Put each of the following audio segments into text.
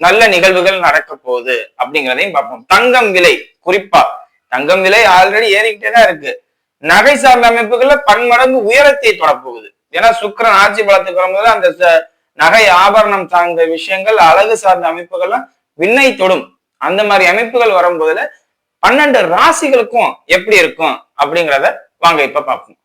நல்ல நிகழ்வுகள் நடக்க போகுது அப்படிங்கிறதையும் பார்ப்போம். தங்கம் விலை குறிப்பா தங்கம் விலை ஆல்ரெடி ஏறிக்கிட்டே தான் இருக்கு. நகை சார்ந்த அமைப்புகள்ல பன்மடங்கு உயரத்தை தொடப்போகுது ஏன்னா சுக்கரன் ஆட்சி பலத்துக்கு வரும்போது அந்த நகை ஆபரணம் சார்ந்த விஷயங்கள் அழகு சார்ந்த அமைப்புகள்லாம் விண்ணை தொடும். அந்த மாதிரி அமைப்புகள் வரும்போதுல பன்னெண்டு ராசிகளுக்கும் எப்படி இருக்கும் அப்படிங்கிறத வாங்க இப்ப பார்ப்போம்.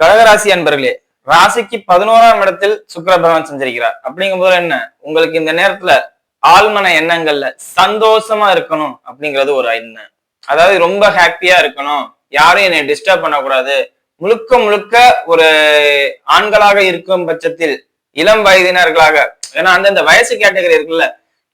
கடகராசி அன்பர்களே ராசிக்கு பதினோராம் இடத்தில் சுக்கர பகவான் செஞ்சிருக்கிறார். அப்படிங்கும்போது என்ன? உங்களுக்கு இந்த நேரத்துல ஆழ்மன எண்ணங்கள்ல சந்தோஷமா இருக்கணும் அப்படிங்கிறது ஒரு எண்ணம். அதாவது ரொம்ப ஹாப்பியா இருக்கணும். யாரும் என்னை டிஸ்டர்ப் பண்ணக்கூடாது. முழுக்க முழுக்க ஒரு ஆண்களாக இருக்கும் பட்சத்தில் இளம் வயதினர்களாக ஏன்னா அந்தந்த வயசு கேட்டகரி இருக்குல்ல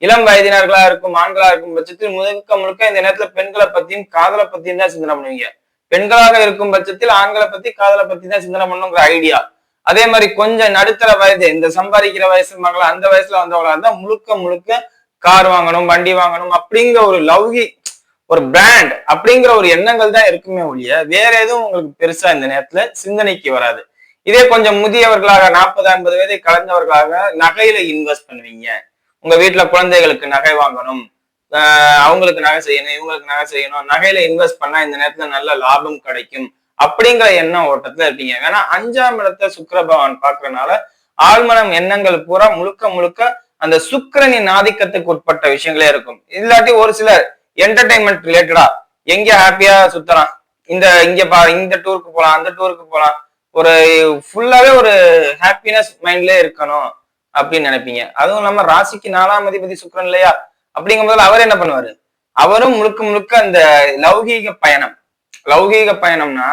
இளம் வயதினர்களா இருக்கும் ஆண்களா இருக்கும் பட்சத்தில் முழுக்க முழுக்க இந்த நேரத்துல பெண்களை பத்தியும் காதலை பத்தியும் தான் சிந்தனை பண்ணுவீங்க. பெண்களாக இருக்கும் பட்சத்தில் ஆண்களை பத்தி காதலை பத்தி தான் சிந்தனை பண்ணுங்கிற ஐடியா அதே மாதிரி கொஞ்சம் நடுத்தர வயது இந்த சம்பாதிக்கிற வயசு மகள அந்த வயசுல வந்தவங்களா இருந்தா முழுக்க முழுக்க கார் வாங்கணும் வண்டி வாங்கணும் அப்படிங்கிற ஒரு லவ்கி ஒரு பிராண்ட் அப்படிங்கிற ஒரு எண்ணங்கள் தான் இருக்குமே ஒழிய வேற எதுவும் உங்களுக்கு பெருசா இந்த நேரத்துல சிந்தனைக்கு வராது. இதே கொஞ்சம் முதியவர்களாக நாற்பது ஐம்பது வயதை கலந்தவர்களாக நகையில இன்வெஸ்ட் பண்ணுவீங்க. உங்க வீட்டுல குழந்தைகளுக்கு நகை வாங்கணும் ஆஹ் அவங்களுக்கு நகை செய்யணும் இவங்களுக்கு நகை செய்யணும் நகையில இன்வெஸ்ட் பண்ணா இந்த நேரத்துல நல்ல லாபம் கிடைக்கும். அப்படிங்கிற எண்ணம் ஓட்டத்துல இருப்பீங்க. ஏன்னா அஞ்சாம் இடத்தை சுக்கர பகவான் பாக்குறதுனால ஆழ்மனம் எண்ணங்கள் பூரா முழுக்க முழுக்க அந்த சுக்கரனின் ஆதிக்கத்துக்கு உட்பட்ட விஷயங்களே இருக்கும். இல்லாட்டி ஒரு சிலர் என்டர்டைன்மெண்ட் ரிலேட்டடா எங்க ஹாப்பியா சுத்தலாம் இந்த இங்க பா இந்த டூருக்கு போகலாம் அந்த டூருக்கு போலாம். ஒரு ஃபுல்லாவே ஒரு ஹாப்பினஸ் மைண்ட்லயே இருக்கணும் அப்படின்னு நினைப்பீங்க. அதுவும் இல்லாம ராசிக்கு நாலாம் அதிபதி சுக்கரன் இல்லையா? அப்படிங்கும்போது அவர் என்ன பண்ணுவாரு? அவரும் முழுக்க முழுக்க அந்த லௌகீக பயணம். லௌகீக பயணம்னா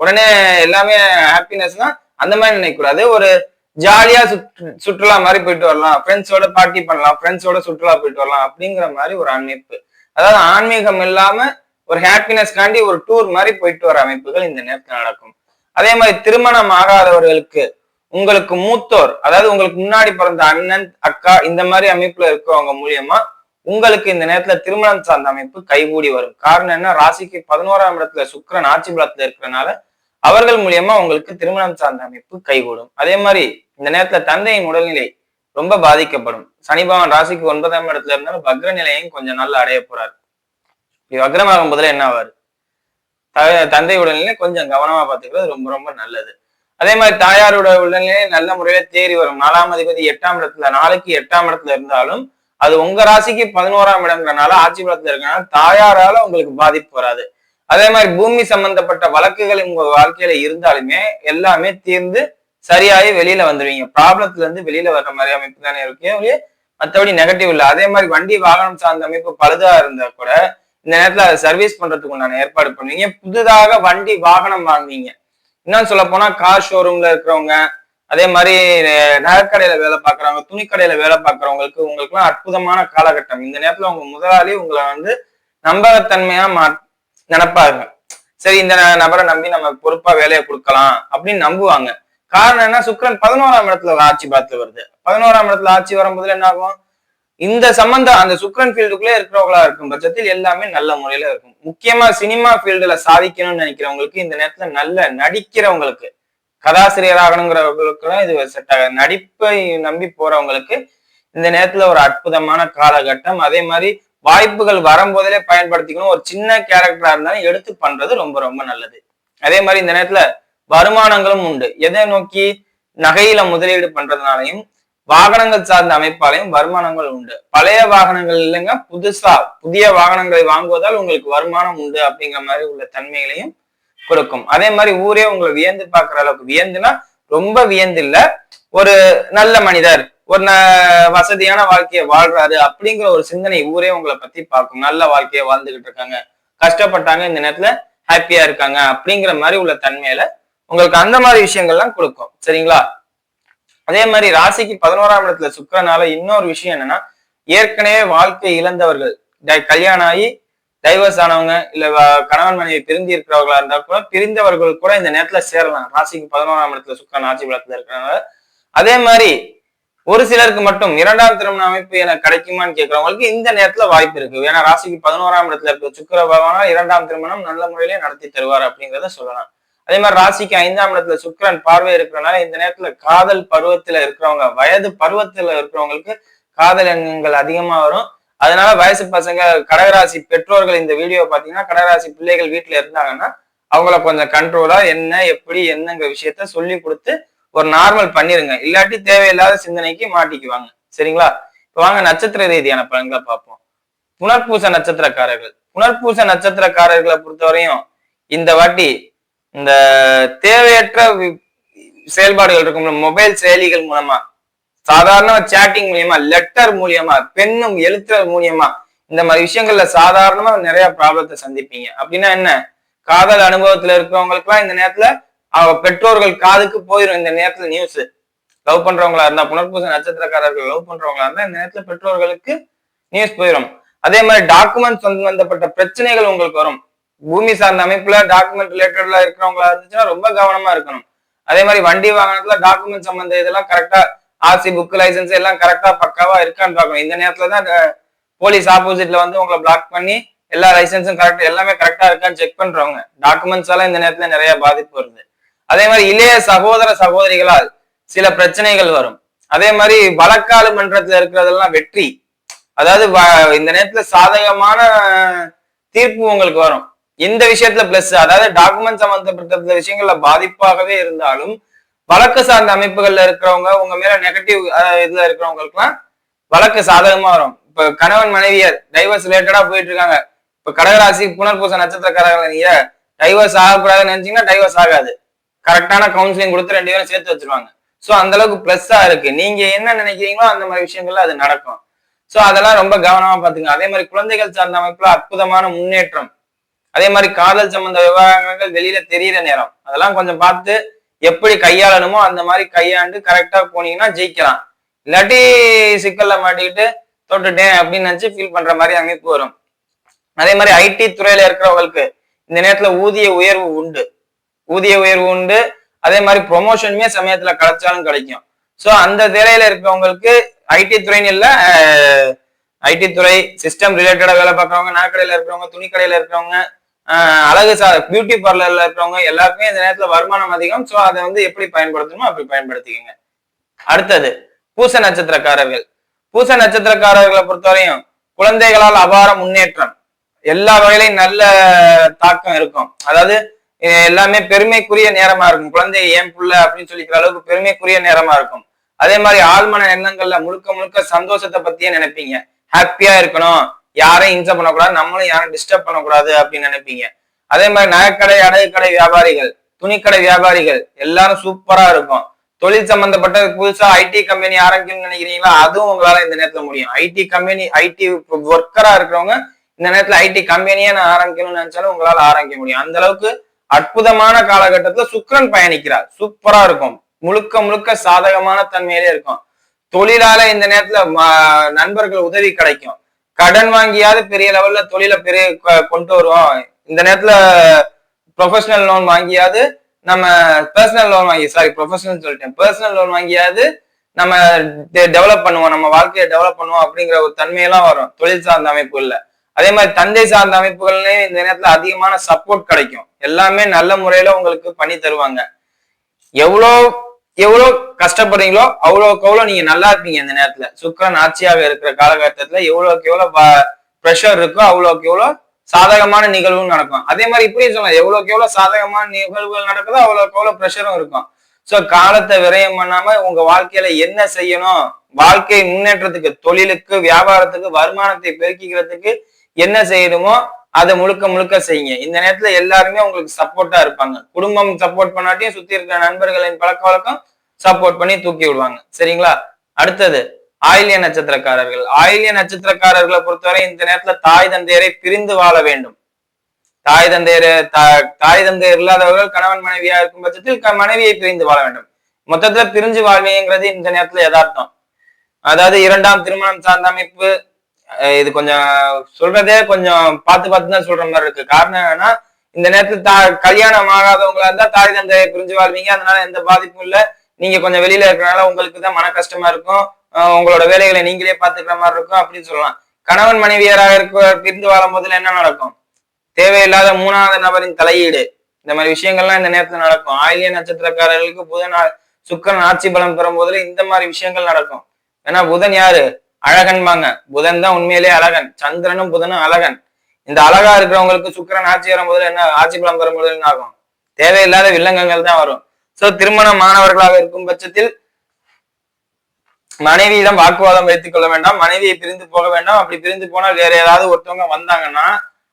உடனே எல்லாமே ஹாப்பினஸ்னா அந்த மாதிரி நினைக்கக்கூடாது. ஒரு ஜாலியா சுற்று சுற்றுலா மாதிரி போயிட்டு வரலாம். ஃப்ரெண்ட்ஸோட பார்ட்டி பண்ணலாம். ஃப்ரெண்ட்ஸோட சுற்றுலா போயிட்டு வரலாம் அப்படிங்கிற மாதிரி ஒரு அமைப்பு. அதாவது ஆன்மீகம் இல்லாம ஒரு ஹாப்பினஸ் காண்டி ஒரு டூர் மாதிரி போயிட்டு வர அமைப்புகள் இந்த நேரத்தில் நடக்கும். அதே மாதிரி திருமணம் ஆகாதவர்களுக்கு உங்களுக்கு மூத்தோர் அதாவது உங்களுக்கு முன்னாடி பிறந்த அண்ணன் அக்கா இந்த மாதிரி அமைப்புல இருக்கிறவங்க மூலியமா உங்களுக்கு இந்த நேரத்துல திருமணம் சார்ந்த அமைப்பு கைகூடி வரும். காரணம் என்ன? ராசிக்கு பதினோராம் இடத்துல சுக்கரன் ஆட்சி பலத்துல இருக்கிறனால அவர்கள் மூலியமா உங்களுக்கு திருமணம் சார்ந்த அமைப்பு கைகூடும். அதே மாதிரி இந்த நேரத்துல தந்தையின் உடல்நிலை ரொம்ப பாதிக்கப்படும். சனிபவன் ராசிக்கு ஒன்பதாம் இடத்துல இருந்தாலும் வக்ர நிலையும் கொஞ்சம் நல்லா அடைய போறாரு. இப்படி வக்ரமாகும் போதுல என்ன ஆவாரு? த- தந்தை உடல்நிலை கொஞ்சம் கவனமா பாத்துக்கிறது ரொம்ப ரொம்ப நல்லது. அதே மாதிரி தாயாரோட உடல்நிலை நல்ல முறையில தேறி வரும். நாலாம் அதிபதி எட்டாம் இடத்துல நாளைக்கு எட்டாம் இடத்துல இருந்தாலும் அது உங்க ராசிக்கு பதினோராம் இடங்கிறனால ஆட்சி பலத்துல இருக்கனால தாயாரால உங்களுக்கு பாதிப்பு வராது. அதே மாதிரி பூமி சம்பந்தப்பட்ட வழக்குகள் உங்க வாழ்க்கையில இருந்தாலுமே எல்லாமே தீர்ந்து சரியாகி வெளியில வந்துடுவீங்க ப்ராப்ளத்துல இருந்து வெளியில வர்ற மாதிரி அமைப்பு தானே இருக்கே மற்றபடி நெகட்டிவ் இல்லை. அதே மாதிரி வண்டி வாகனம் சார்ந்த அமைப்பு பழுதா இருந்தா கூட இந்த நேரத்துல அதை சர்வீஸ் பண்றதுக்கு உண்டான ஏற்பாடு பண்ணுவீங்க. புதுதாக வண்டி வாகனம் வாங்குவீங்க. இன்னும் சொல்ல போனா கார் ஷோரூம்ல இருக்கிறவங்க அதே மாதிரி நகைக்கடையில வேலை பார்க்கறவங்க துணிக்கடையில வேலை பார்க்கறவங்களுக்கு உங்களுக்குலாம் அற்புதமான காலகட்டம். இந்த நேரத்துல உங்க முதலாளி உங்களை வந்து நம்பகத்தன்மையா மா நினைப்பாருங்க. சரி இந்த நபரை நம்பி நம்ம பொறுப்பா வேலையை கொடுக்கலாம் அப்படின்னு நம்புவாங்க. காரணம் என்ன? சுக்கரன் பதினோராம் இடத்துல ஆட்சி பார்த்து வருது. பதினோராம் இடத்துல ஆட்சி வரும்போதுல என்ன ஆகும்? இந்த சம்பந்தம் அந்த சுக்கரன் ஃபீல்டுக்குள்ளே இருக்கிறவங்களா இருக்கும் பட்சத்தில் எல்லாமே நல்ல முறையில இருக்கும். முக்கியமா சினிமா ஃபீல்டுல சாதிக்கணும்னு நினைக்கிறவங்களுக்கு இந்த நேரத்துல நல்ல நடிக்கிறவங்களுக்கு கதாசிரியர் ஆகணுங்கிறவங்களுக்குலாம் இது செட் ஆகாது. நடிப்பை நம்பி போறவங்களுக்கு இந்த நேரத்துல ஒரு அற்புதமான காலகட்டம். அதே மாதிரி வாய்ப்புகள் வரும்போதிலே பயன்படுத்திக்கணும். ஒரு சின்ன கேரக்டரா இருந்தாலும் எடுத்து பண்றது ரொம்ப ரொம்ப நல்லது. அதே மாதிரி இந்த நேரத்துல வருமானங்களும் உண்டு. எதை நோக்கி நகையில முதலீடு பண்றதுனாலையும் வாகனங்கள் சார்ந்த அமைப்பாலையும் வருமானங்கள் உண்டு. பழைய வாகனங்கள் இல்லைங்க புதுசா புதிய வாகனங்களை வாங்குவதால் உங்களுக்கு வருமானம் உண்டு அப்படிங்கிற மாதிரி உள்ள தன்மைகளையும் கொடுக்கும். அதே மாதிரி ஊரே உங்களை வியந்து பார்க்குற அளவுக்கு. வியந்துனா ரொம்ப வியந்து இல்ல. ஒரு நல்ல மனிதர் ஒரு ந- வசதியான வாழ்க்கையை வாழ்றாரு அப்படிங்கிற ஒரு சிந்தனை ஊரே உங்களை பத்தி பார்க்கும். நல்ல வாழ்க்கையை வாழ்ந்துகிட்டு இருக்காங்க. கஷ்டப்பட்டாங்க இந்த நேரத்துல ஹாப்பியா இருக்காங்க அப்படிங்கிற மாதிரி உள்ள தன்மையில உங்களுக்கு அந்த மாதிரி விஷயங்கள்லாம் கொடுக்கும். சரிங்களா? அதே மாதிரி ராசிக்கு பதினோராம் இடத்துல சுக்கரனால இன்னொரு விஷயம் என்னன்னா ஏற்கனவே வாழ்க்கை இழந்தவர்கள். கல்யாணம் ஆகி டைவர்ஸ் ஆனவங்க இல்ல கணவன் மனைவி பிரிந்து இருக்கிறவர்களா இருந்தா கூட பிரிந்தவர்கள் கூட இந்த நேரத்துல சேரலாம். ராசிக்கு பதினோராம் இடத்துல சுக்கரன் ஆட்சி பலத்துல இருக்கிறனால. அதே மாதிரி ஒரு சிலருக்கு மட்டும் இரண்டாம் திருமண அமைப்பு எனக்கு கிடைக்குமான்னு கேட்கறவங்களுக்கு இந்த நேரத்துல வாய்ப்பு இருக்கு. ஏன்னா ராசிக்கு பதினோராம் இடத்துல இருக்க சுக்கர பகவானா இரண்டாம் திருமணம் நல்ல முறையிலே நடத்தி தருவார் அப்படிங்கிறத சொல்லலாம். அதே மாதிரி ராசிக்கு ஐந்தாம் இடத்துல சுக்கரன் பார்வை இருக்கிறனால இந்த நேரத்துல காதல் பருவத்துல இருக்கிறவங்க வயது பருவத்துல இருக்கிறவங்களுக்கு காதல் எண்ணங்கள் அதிகமா வரும். அதனால வயசு பசங்க கடகராசி பெற்றோர்கள் இந்த வீடியோ பாத்தீங்கன்னா கடகராசி பிள்ளைகள் வீட்டுல இருந்தாங்கன்னா அவங்கள கொஞ்சம் கண்ட்ரோலா என்ன எப்படி என்னங்கிற விஷயத்த சொல்லி கொடுத்து ஒரு நார்மல் பண்ணிருங்க. இல்லாட்டி தேவையில்லாத சிந்தனைக்கு மாட்டிக்குவாங்க. சரிங்களா? இப்ப வாங்க நட்சத்திர ரீதியான பலன்களை பார்ப்போம். புனர்பூச நட்சத்திரக்காரர்கள். புனர்பூச நட்சத்திரக்காரர்களை பொறுத்தவரையும் இந்த வாட்டி இந்த தேவையற்ற வி- செயல்பாடுகள் இருக்கும் மொபைல் செயலிகள் மூலமா சாதாரண சேட்டிங் மூலியமா லெட்டர் மூலியமா பெண்ணும் எழுத்தர் மூலியமா இந்த மாதிரி விஷயங்கள்ல சாதாரணமா நிறைய ப்ராப்ளத்தை சந்திப்பீங்க. அப்படின்னா என்ன? காதல் அனுபவத்துல இருக்கிறவங்களுக்குலாம் இந்த நேரத்துல அவ பெற்றோர்கள் காதுக்கு போயிடும் இந்த நேரத்துல நியூஸ் லவ் பண்றவங்களா இருந்தா புனர்பூச நட்சத்திரக்காரர்கள் லவ் பண்றவங்களா இருந்தா இந்த நேரத்துல பெற்றோர்களுக்கு நியூஸ் போயிடும் அதே மாதிரி டாக்குமெண்ட் சம்பந்தப்பட்ட பிரச்சனைகள் உங்களுக்கு வரும். பூமி சார்ந்த அமைப்புல டாக்குமெண்ட் ரிலேட்டட்ல இருக்கிறவங்களா இருந்துச்சுன்னா ரொம்ப கவனமா இருக்கணும். அதே மாதிரி வண்டி வாகனத்துல டாக்குமெண்ட் சம்பந்த இதெல்லாம் கரெக்டா ஆர்சி புக் லைசன்ஸ் எல்லாம் கரெக்டா பக்காவா இருக்கான்னு பார்க்கணும். இந்த நேரத்துல தான் போலீஸ் ஆப்போசிட்ல வந்து உங்களை பிளாக் பண்ணி எல்லா லைசன்ஸும் கரெக்ட் எல்லாமே கரெக்டா இருக்கான்னு செக் பண்றவங்க. டாக்குமெண்ட்ஸ் எல்லாம் இந்த நேரத்துல நிறைய பாதிப்பு வருது. அதே மாதிரி இளைய சகோதர சகோதரிகளால் சில பிரச்சனைகள் வரும். அதே மாதிரி வழக்காடு மன்றத்துல இருக்கிறதெல்லாம் வெற்றி. அதாவது வ- இந்த நேரத்துல சாதகமான தீர்ப்பு உங்களுக்கு வரும். இந்த விஷயத்துல பிளஸ் அதாவது டாக்குமெண்ட் சம்பந்தப்பட்ட விஷயங்கள்ல பாதிப்பாகவே இருந்தாலும் வழக்கு சார்ந்த அமைப்புகள்ல இருக்கிறவங்க உங்க மேல நெகட்டிவ் இதுல இருக்கிறவங்களுக்குலாம் வழக்கு சாதகமா வரும். இப்ப கணவன் மனைவியர் டைவர்ஸ் ரிலேட்டடா போயிட்டு இருக்காங்க. இப்ப கடகராசி புனர்பூச நட்சத்திரக்காரர்கள் நீங்க டைவர்ஸ் ஆகக்கூடாதுன்னு நினைச்சீங்கன்னா டைவர்ஸ் ஆகாது. கரெக்டான கவுன்சிலிங் கொடுத்து ரெண்டு பேரும் சேர்த்து வச்சிருவாங்க. ஸோ அந்த அளவுக்கு பிளஸ்ஸா இருக்கு. நீங்க என்ன நினைக்கிறீங்களோ அந்த மாதிரி விஷயங்கள்ல அது நடக்கும். ஸோ அதெல்லாம் ரொம்ப கவனமா பாத்துங்க அதே மாதிரி குழந்தைகள் சார்ந்த அமைப்புல அற்புதமான முன்னேற்றம். அதே மாதிரி காதல் சம்பந்த விவகாரங்கள் வெளியில தெரியிற நேரம். அதெல்லாம் கொஞ்சம் பார்த்து எப்படி கையாளணுமோ அந்த மாதிரி கையாண்டு கரெக்டா போனீங்கன்னா ஜெயிக்கலாம். இல்லாட்டி சிக்கல்ல மாட்டிக்கிட்டு தொட்டுட்டேன் அப்படின்னு நினைச்சு ஃபீல் பண்ற மாதிரி அமைப்பு வரும். அதே மாதிரி ஐடி துறையில இருக்கிறவங்களுக்கு இந்த நேரத்துல ஊதிய உயர்வு உண்டு. ஊதிய உயர்வு உண்டு. அதே மாதிரி ப்ரொமோஷனுமே சமயத்துல கிடைச்சாலும் கிடைக்கும். ஸோ அந்த துறையில இருக்கிறவங்களுக்கு ஐடி துறைன்னு இல்லை ஐடி துறை சிஸ்டம் ரிலேட்டடா வேலை பார்க்கறவங்க நாக்கடையில இருக்கிறவங்க துணிக்கடையில இருக்கிறவங்க அழகு சா பியூட்டி பார்லர்ல இருக்கிறவங்க எல்லாருக்குமே இந்த நேரத்துல வருமானம் அதிகம். சோ அதை வந்து எப்படி பயன்படுத்தணுமோ அப்படி பயன்படுத்திக்கோங்க. அடுத்தது பூச நட்சத்திரக்காரர்கள். பூச நட்சத்திரக்காரர்களை பொறுத்தவரையும் குழந்தைகளால் அபார முன்னேற்றம். எல்லா வகையிலையும் நல்ல தாக்கம் இருக்கும். அதாவது எல்லாமே பெருமைக்குரிய நேரமா இருக்கும். குழந்தை ஏன் புள்ள அப்படின்னு சொல்லிக்கிற அளவுக்கு பெருமைக்குரிய நேரமா இருக்கும். அதே மாதிரி ஆழ்மன எண்ணங்கள்ல முழுக்க முழுக்க சந்தோஷத்தை பத்தியே நினைப்பீங்க. ஹாப்பியா இருக்கணும். யாரையும் இன்ச பண்ணக்கூடாது நம்மளும் யாரும் டிஸ்டர்ப் பண்ணக்கூடாது அப்படின்னு நினைப்பீங்க. அதே மாதிரி நகைக்கடை அடகுக்கடை கடை வியாபாரிகள் துணிக்கடை வியாபாரிகள் எல்லாரும் சூப்பரா இருக்கும். தொழில் சம்பந்தப்பட்ட புதுசா ஐடி கம்பெனி ஆரம்பிக்கணும்னு நினைக்கிறீங்களா? அதுவும் உங்களால இந்த நேரத்துல முடியும். ஐடி கம்பெனி ஐடி ஒர்க்கரா இருக்கிறவங்க இந்த நேரத்துல ஐடி கம்பெனியே நான் ஆரம்பிக்கணும்னு நினைச்சாலும் உங்களால ஆரம்பிக்க முடியும். அந்த அளவுக்கு அற்புதமான காலகட்டத்துல சுக்ரன் பயணிக்கிறார். சூப்பரா இருக்கும். முழுக்க முழுக்க சாதகமான தன்மையிலே இருக்கும். தொழிலால இந்த நேரத்துல ம- நண்பர்கள் உதவி கிடைக்கும். கடன் வாங்கியாவது பெரிய லெவல்ல தொழிலை பெரிய கொண்டு வருவோம். இந்த நேரத்துல ப்ரொஃபஷனல் லோன் வாங்கியாவது நம்ம பர்சனல் லோன் வாங்கி சாரி ப்ரொஃபஷனல் சொல்லிட்டேன். பர்சனல் லோன் வாங்கியாவது நம்ம டெவலப் பண்ணுவோம். நம்ம வாழ்க்கையை டெவலப் பண்ணுவோம் அப்படிங்கிற ஒரு தன்மையெல்லாம் வரும். தொழில் சார்ந்த அமைப்புகள்ல. அதே மாதிரி தந்தை சார்ந்த அமைப்புகள்லயும் இந்த நேரத்துல அதிகமான சப்போர்ட் கிடைக்கும். எல்லாமே நல்ல முறையில உங்களுக்கு பண்ணி தருவாங்க. எவ்வளோ எவ்வளோ கஷ்டப்படுறீங்களோ அவ்வளோக்கு அவ்வளோ நீங்க நல்லா இருப்பீங்க இந்த நேரத்துல. சுக்கரன் ஆட்சியாக இருக்கிற காலகட்டத்துல எவ்வளோக்கு எவ்வளோ ப்ரெஷர் இருக்கோ அவ்வளோக்கு எவ்வளோ சாதகமான நிகழ்வும் நடக்கும். அதே மாதிரி இப்படியும் சொல்லலாம். எவ்வளோக்கு எவ்வளோ சாதகமான நிகழ்வுகள் நடக்குதோ அவ்வளோக்கு எவ்வளோ ப்ரெஷரும் இருக்கும். சோ காலத்தை விரயம் பண்ணாம உங்க வாழ்க்கையில என்ன செய்யணும்? வாழ்க்கை முன்னேற்றத்துக்கு தொழிலுக்கு வியாபாரத்துக்கு வருமானத்தை பெருக்கிக்கிறதுக்கு என்ன செய்யணுமோ அதை முழுக்க முழுக்க செய்யுங்க. இந்த நேரத்துல எல்லாருமே உங்களுக்கு சப்போர்ட்டா இருப்பாங்க. குடும்பம் சப்போர்ட் பண்ணாட்டியும் சுத்தி இருக்கிற நண்பர்களின் பழக்க வழக்கம் சப்போர்ட் பண்ணி தூக்கி விடுவாங்க. சரிங்களா? அடுத்தது ஆயில்ய நட்சத்திரக்காரர்கள். ஆயில்ய நட்சத்திரக்காரர்களை பொறுத்தவரை இந்த நேரத்துல தாய் தந்தையரை பிரிந்து வாழ வேண்டும். தாய் தந்தையர் தாய் தந்தையர் இல்லாதவர்கள் கணவன் மனைவியா இருக்கும் பட்சத்தில் க- மனைவியை பிரிந்து வாழ வேண்டும். மொத்தத்துல பிரிஞ்சு வாழ்வீங்கிறது இந்த நேரத்துல யதார்த்தம். அதாவது இரண்டாம் திருமணம் சார்ந்த அமைப்பு இது கொஞ்சம் சொல்றதே கொஞ்சம் பார்த்து பார்த்து தான் சொல்ற மாதிரி இருக்கு. காரணம் என்னன்னா இந்த நேரத்துல தா கல்யாணம் ஆகாதவங்களா இருந்தா தாய் தந்தையை பிரிஞ்சு வாழ்வீங்க. அதனால எந்த பாதிப்பும் இல்ல. நீங்க கொஞ்சம் வெளியில இருக்கறனால உங்களுக்கு தான் மன கஷ்டமா இருக்கும். அஹ் உங்களோட வேலைகளை நீங்களே பாத்துக்கிற மாதிரி இருக்கும் அப்படின்னு சொல்லலாம். கணவன் மனைவியராக இருக்க பிரிந்து வாழும் போதுல என்ன நடக்கும்? தேவையில்லாத மூணாவது நபரின் தலையீடு. இந்த மாதிரி விஷயங்கள்லாம் இந்த நேரத்துல நடக்கும். ஆயிலிய நட்சத்திரக்காரர்களுக்கு புதன் சுக்கரன் ஆட்சி பலம் பெறும் போதுல இந்த மாதிரி விஷயங்கள் நடக்கும். ஏன்னா புதன் யாரு? அழகன்பாங்க புதன் தான் உண்மையிலேயே அழகன். சந்திரனும் புதனும் அழகன். இந்த அழகா இருக்கிறவங்களுக்கு சுக்கிரன் ஆட்சி வரும் என்ன ஆட்சி பலம் பெறும் போதுல என்ன ஆகும்? தேவையில்லாத வில்லங்கங்கள் தான் வரும். சோ திருமண மாணவர்களாக இருக்கும் பட்சத்தில் மனைவியிடம் வாக்குவாதம் வைத்துக் கொள்ள வேண்டாம். மனைவியை பிரிந்து போக வேண்டாம். அப்படி பிரிந்து போனால் வேற ஏதாவது ஒருத்தவங்க வந்தாங்கன்னா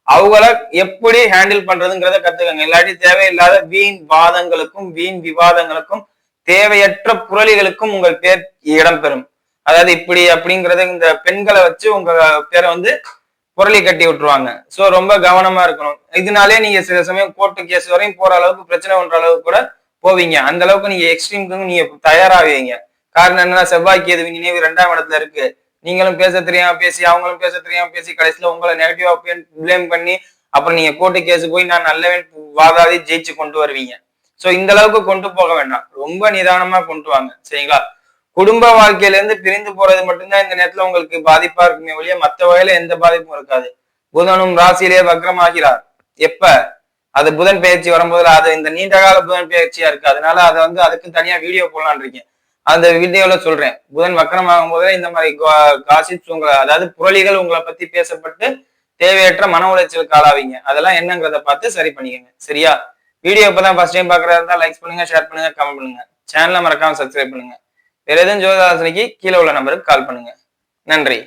அவங்கள எப்படி ஹேண்டில் பண்றதுங்கிறத கத்துக்கங்க. இல்லாட்டி தேவையில்லாத வீண் வாதங்களுக்கும் வீண் விவாதங்களுக்கும் தேவையற்ற புரளிகளுக்கும் உங்கள் பேர் இடம்பெறும். அதாவது இப்படி அப்படிங்கறத இந்த பெண்களை வச்சு உங்க பேரை வந்து புரளி கட்டி விட்டுருவாங்க. சோ ரொம்ப கவனமா இருக்கணும். இதனாலே நீங்க சில சமயம் கோர்ட்டு கேஸ் வரையும் போற அளவுக்கு பிரச்சனை பண்ற அளவுக்கு கூட போவீங்க. அந்த அளவுக்கு நீங்க எக்ஸ்ட்ரீமுக்கு நீங்க தயாராவீங்க. காரணம் என்னன்னா செவ்வாய்க்கு எது நினைவு ரெண்டாம் இடத்துல இருக்கு. நீங்களும் பேச தெரியாம பேசி அவங்களும் பேச தெரியாம பேசி கடைசியில உங்களை நெகட்டிவா பிளேம் பண்ணி அப்புறம் நீங்க கோர்ட்டு கேஸ் போய் நான் நல்லவன் வாதாடி ஜெயிச்சு கொண்டு வருவீங்க. சோ இந்த அளவுக்கு கொண்டு போக வேண்டாம். ரொம்ப நிதானமா கொண்டு வாங்க. சரிங்களா? குடும்ப வாழ்க்கையில இருந்து பிரிந்து போறது மட்டும்தான் இந்த நேரத்துல உங்களுக்கு பாதிப்பா இருக்குமே ஒழிய மற்ற வகையில எந்த பாதிப்பும் இருக்காது. புதனும் ராசியிலே வக்ரமாகிறார். எப்ப? அது புதன் பயிற்சி வரும்போதுல அது இந்த நீண்ட கால புதன் பயிற்சியா இருக்கு. அதனால அதை வந்து அதுக்கு தனியா வீடியோ போடலான் இருக்கேன். அந்த வீடியோல சொல்றேன். புதன் வக்கரமாகும் போதே இந்த மாதிரி காசிப்ஸ் உங்களை அதாவது புரளிகள் உங்களை பத்தி பேசப்பட்டு தேவையற்ற மன உளைச்சலுக்கு ஆளாவீங்க. அதெல்லாம் என்னங்கிறத பார்த்து சரி பண்ணிக்கங்க. சரியா? வீடியோ இப்பதான் ஃபர்ஸ்ட் டைம் பாக்குறதா இருந்தா லைக் பண்ணுங்க ஷேர் பண்ணுங்க கமெண்ட் பண்ணுங்க. சேனலை மறக்காம சப்ஸ்கிரைப் பண்ணுங்க. வேற எதுவும் ஜோதிதாசனைக்கு கீழே உள்ள நம்பருக்கு கால் பண்ணுங்க. நன்றி.